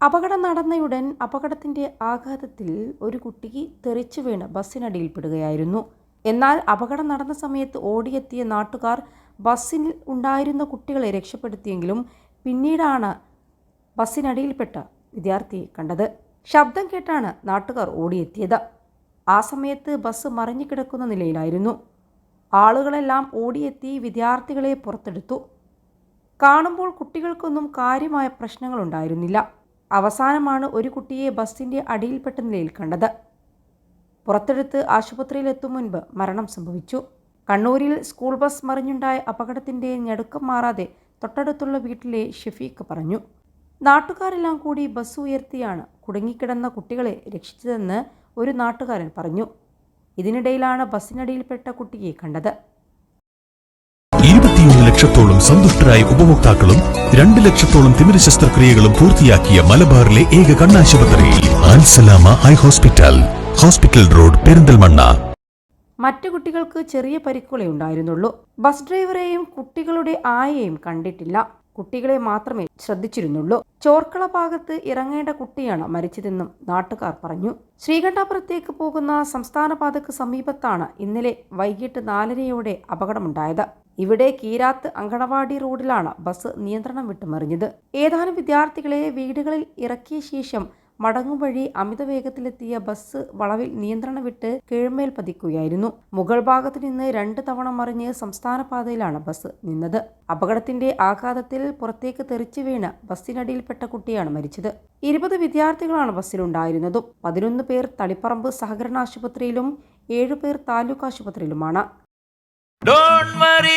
അപകടം നടന്നയുടൻ അപകടത്തിന്റെ ആഘാതത്തിൽ ഒരു കുട്ടിക്ക് തെറിച്ചു വീണ് ബസ്സിനടിയിൽപ്പെടുകയായിരുന്നു എന്നാൽ അപകടം നടന്ന സമയത്ത് ഓടിയെത്തിയ നാട്ടുകാർ ബസ്സിൽ ഉണ്ടായിരുന്ന കുട്ടികളെ രക്ഷപ്പെടുത്തിയെങ്കിലും പിന്നീടാണ് ബസ്സിനടിയിൽപ്പെട്ട വിദ്യാർത്ഥിയെ കണ്ടത്. ശബ്ദം കേട്ടാണ് നാട്ടുകാർ ഓടിയെത്തിയത്. ആ സമയത്ത് ബസ് മറിഞ്ഞുകിടക്കുന്ന നിലയിലായിരുന്നു. ആളുകളെല്ലാം ഓടിയെത്തി വിദ്യാർത്ഥികളെ പുറത്തെടുത്തു. കാണുമ്പോൾ കുട്ടികൾക്കൊന്നും കാര്യമായ പ്രശ്നങ്ങളുണ്ടായിരുന്നില്ല അവസാനമാണ് ഒരു കുട്ടിയെ ബസ്സിന്റെ അടിയിൽപ്പെട്ട നിലയിൽ കണ്ടത്. പുറത്തെടുത്ത് ആശുപത്രിയിലെത്തും മുൻപ് മരണം സംഭവിച്ചു. കണ്ണൂരിൽ സ്കൂൾ ബസ് മറിഞ്ഞുണ്ടായ അപകടത്തിന്റെ ഞെടുക്കം മാറാതെ തൊട്ടടുത്തുള്ള വീട്ടിലെ ഷെഫീഖ് പറഞ്ഞു നാട്ടുകാരെല്ലാം കൂടി ബസ് ഉയർത്തിയാണ് കുടുങ്ങിക്കിടന്ന കുട്ടികളെ രക്ഷിച്ചതെന്ന് ഒരു നാട്ടുകാരൻ പറഞ്ഞു. ഇതിനിടയിലാണ് ബസ്സിനടിയിൽപ്പെട്ട കുട്ടിയെ കണ്ടത്. ഇരുപത്തിയൊന്ന് ലക്ഷത്തോളം സന്തുഷ്ടരായ ഉപഭോക്താക്കളും രണ്ട് ലക്ഷത്തോളം തിമിര ശസ്ത്രക്രിയകളും പൂർത്തിയാക്കിയ മലബാറിലെ ഏക കണ്ണാശുപത്രി Ansalama eye hospital hospital road Perinthalmanna. മറ്റു കുട്ടികൾക്ക് ചെറിയ പരിക്കുകളെ ഉണ്ടായിരുന്നുള്ളൂ. ബസ് ഡ്രൈവറെയും കുട്ടികളുടെ ആയയും കണ്ടിട്ടില്ല. കുട്ടികളെ മാത്രമേ ശ്രദ്ധിച്ചിരുന്നുള്ളൂ. ചോർക്കള ഭാഗത്ത് ഇറങ്ങേണ്ട കുട്ടിയാണ് മരിച്ചതെന്നും നാട്ടുകാർ പറഞ്ഞു. ശ്രീകണ്ഠാപുരത്തേക്ക് പോകുന്ന സംസ്ഥാന പാതക്ക് സമീപത്താണ് ഇന്നലെ വൈകിട്ട് നാലരയോടെ അപകടമുണ്ടായത്. ഇവിടെ കീരാത്ത് അങ്കണവാടി റോഡിലാണ് ബസ് നിയന്ത്രണം വിട്ടുമറിഞ്ഞത്. ഏതാനും വിദ്യാർത്ഥികളെ വീടുകളിൽ ഇറക്കിയ ശേഷം മടങ്ങും വഴി അമിത വേഗത്തിലെത്തിയ ബസ് വളവിൽ നിയന്ത്രണം വിട്ട് കീഴ്മേൽ പതിക്കുകയായിരുന്നു. മുകൾ ഭാഗത്ത് നിന്ന് രണ്ട് തവണ മറിഞ്ഞ് സംസ്ഥാന പാതയിലാണ് ബസ് നിന്നത്. അപകടത്തിന്റെ ആഘാതത്തിൽ പുറത്തേക്ക് തെറിച്ചു വീണ് ബസ്സിനടിയിൽപ്പെട്ട കുട്ടിയാണ് മരിച്ചത്. ഇരുപത് വിദ്യാർത്ഥികളാണ് ബസ്സിലുണ്ടായിരുന്നതും പതിനൊന്ന് പേർ തളിപ്പറമ്പ് സഹകരണ ആശുപത്രിയിലും ഏഴുപേർ താലൂക്ക് ആശുപത്രിയിലുമാണ്. വറി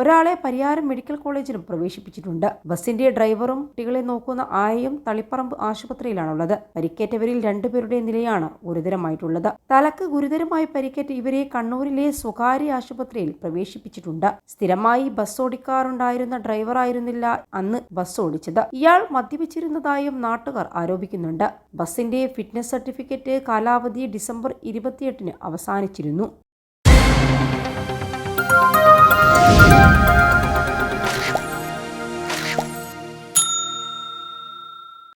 ഒരാളെ പരിയാരം മെഡിക്കൽ കോളേജിലും പ്രവേശിപ്പിച്ചിട്ടുണ്ട്. ബസിന്റെ ഡ്രൈവറും കുട്ടികളെ നോക്കുന്ന ആയയും തളിപ്പറമ്പ് ആശുപത്രിയിലാണുള്ളത്. പരിക്കേറ്റവരിൽ രണ്ടുപേരുടെ നിലയാണ് ഗുരുതരമായിട്ടുള്ളത്. തലക്ക് ഗുരുതരമായി പരിക്കേറ്റ് ഇവരെ കണ്ണൂരിലെ സ്വകാര്യ ആശുപത്രിയിൽ പ്രവേശിപ്പിച്ചിട്ടുണ്ട്. സ്ഥിരമായി ബസ് ഓടിക്കാറുണ്ടായിരുന്ന ഡ്രൈവറായിരുന്നില്ല അന്ന് ബസ് ഓടിച്ചത്. ഇയാൾ മദ്യപിച്ചിരുന്നതായും നാട്ടുകാർ ആരോപിക്കുന്നുണ്ട്. ബസിന്റെ ഫിറ്റ്നസ് സർട്ടിഫിക്കറ്റ് കാലാവധി ഡിസംബർ ഇരുപത്തിയെട്ടിന് അവസാനിച്ചിരുന്നു.